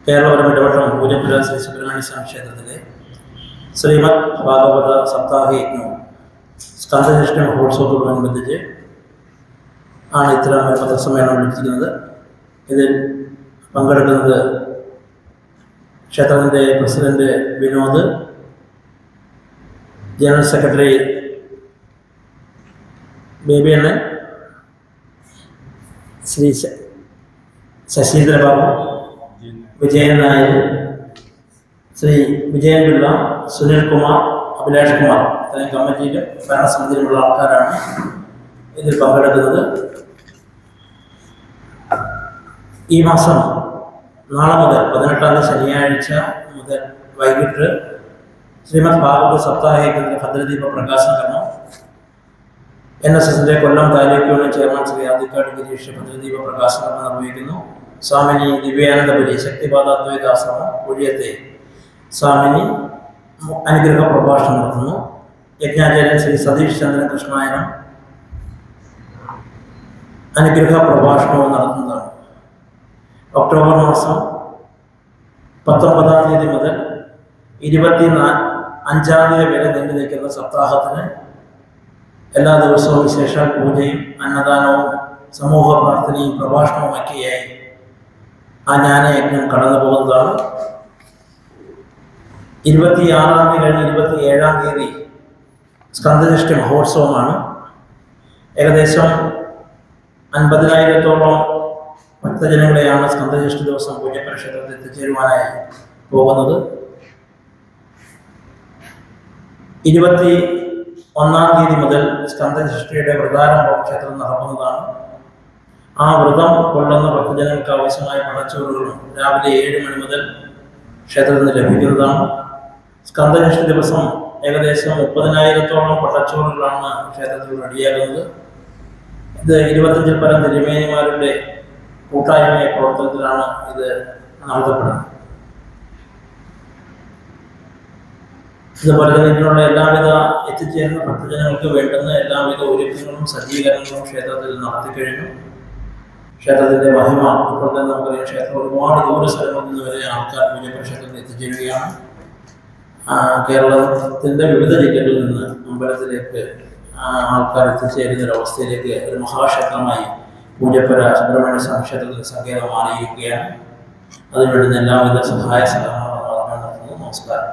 കേരളപുരം ഇടവട്ടം പൂജപ്പുര ശ്രീ സുബ്രഹ്മണ്യ സ്വാമി ക്ഷേത്രത്തിലെ ശ്രീമദ് ഭാഗവത സപ്താഹ യജ്ഞവും സ്കന്ധനിഷ്ഠ മഹോത്സവത്തോടനുബന്ധിച്ച് ആണ് ഇത്തരം പത്രസമ്മേളനം വിളിച്ചിരിക്കുന്നത്. ഇതിൽ പങ്കെടുക്കുന്നത് ക്ഷേത്രത്തിന്റെ president Vinod general secretary Baby അണ്ണൻ ശ്രീ ശശീന്ദ്രബാബു വിജയൻ നായർ ശ്രീ വിജയൻ പിള്ള സുനിൽ കുമാർ അഭിലാഷ് കുമാർ ഇത്രയും കമ്മിറ്റിയിലും ഭരണസമിതിയിലുമുള്ള ആൾക്കാരാണ് ഇതിൽ പങ്കെടുക്കുന്നത്. ഈ മാസം നാളെ മുതൽ പതിനെട്ടാം തീയതി ശനിയാഴ്ച മുതൽ വൈകിട്ട് ശ്രീമദ് ഭാഗവത സപ്താഹയജ്ഞത്തിന്റെ ഭദ്രദീപ പ്രകാശന കർമ്മം. എൻ എസ് എസിന്റെ കൊല്ലം താലൂക്ക് യൂണിയൻ ചെയർമാൻ ശ്രീ ആദിക്കാട് ഗിരീഷ് ഭദ്രദീപ പ്രകാശനം നിർവഹിക്കുന്നു. സ്വാമിനി ദിവ്യാനന്ദപുരി ശക്തിപാദാദ്വൈതാശ്രമം ഒഴിയത്തെ സ്വാമിനി അനുഗ്രഹ പ്രഭാഷണം നടത്തുന്നു. യജ്ഞാചാര്യൻ ശ്രീ സതീഷ് ചന്ദ്രൻ കൃഷ്ണായനം അനുഗ്രഹ പ്രഭാഷണവും നടത്തുന്നതാണ്. ഒക്ടോബർ മാസം പത്തൊമ്പതാം തീയതി മുതൽ ഇരുപത്തി അഞ്ചാം തീയതി വരെ നീണ്ടു നിൽക്കുന്ന സപ്താഹത്തിന് എല്ലാ ദിവസവും വിശേഷ പൂജയും അന്നദാനവും സമൂഹ പ്രാർത്ഥനയും പ്രഭാഷണവും ഒക്കെയായി ആ ജ്ഞാനയജ്ഞം കടന്നു പോകുന്നതാണ്. ഇരുപത്തിയാറാം തീയതി കഴിഞ്ഞ് ഇരുപത്തി ഏഴാം തീയതി സ്കന്ധനിഷ്ഠ മഹോത്സവമാണ്. ഏകദേശം അൻപതിനായിരത്തോളം ഭക്തജനങ്ങളെയാണ് സ്കന്ധനിഷ്ഠ ദിവസം പൂജപരിഷത്തിൽ എത്തിച്ചേരുവാനായി പോകുന്നത്. ഇരുപത്തി ഒന്നാം തീയതി മുതൽ സ്കന്ധനിഷ്ഠയുടെ വ്രതാരംഭം ക്ഷേത്രം നടക്കുന്നതാണ്. ആ വ്രതം കൊള്ളുന്ന ഭക്തജനങ്ങൾക്ക് ആവശ്യമായ പടച്ചോറുകളും രാവിലെ ഏഴ് മണി മുതൽ ക്ഷേത്രത്തിൽ നിന്ന് ലഭിക്കുന്നതാണ്. സ്കന്ധനിഷ്ഠ ദിവസം ഏകദേശം മുപ്പതിനായിരത്തോളം പടച്ചോറുകളാണ് ക്ഷേത്രത്തിൽ റെഡിയാകുന്നത്. ഇത് ഇരുപത്തഞ്ചിൽ പരം തിരുമേനിമാരുടെ കൂട്ടായ്മ പ്രവർത്തനത്തിലാണ് ഇത് നടത്തപ്പെടുന്നത്. ഇതുപോലെ തന്നെ ഇതിനുള്ള എല്ലാവിധ എത്തിച്ചേരുന്ന ഭക്തജനങ്ങൾക്ക് വേണ്ടുന്ന എല്ലാവിധ ഒരുക്കങ്ങളും സജ്ജീകരണങ്ങളും ക്ഷേത്രത്തിൽ നടത്തി ക്ഷേത്രത്തിന്റെ മഹിമ ഇപ്പോൾ തന്നെ നമുക്കറിയാം ക്ഷേത്രം ഒരുപാട് ദൂര സ്ഥലങ്ങളിൽ നിന്ന് വരെ ആൾക്കാർ പൂജപ്പുര ക്ഷേത്രത്തിൽ എത്തിച്ചേരുകയാണ് കേരളത്തിന്റെ വിവിധ ജില്ലകളിൽ നിന്ന് അമ്പലത്തിലേക്ക് ആൾക്കാർ എത്തിച്ചേരുന്ന ഒരു അവസ്ഥയിലേക്ക് ഒരു മഹാക്ഷേത്രമായി പൂജപ്പുര സുബ്രഹ്മണ്യ സ്വാമി ക്ഷേത്രത്തിൽ സങ്കേതം മാറിയിരിക്കുകയാണ്. അതിനുവേണ്ടുന്ന എല്ലാവിധ സഹായ സഹകരണങ്ങളും നടത്തുന്നു. നമസ്കാരം.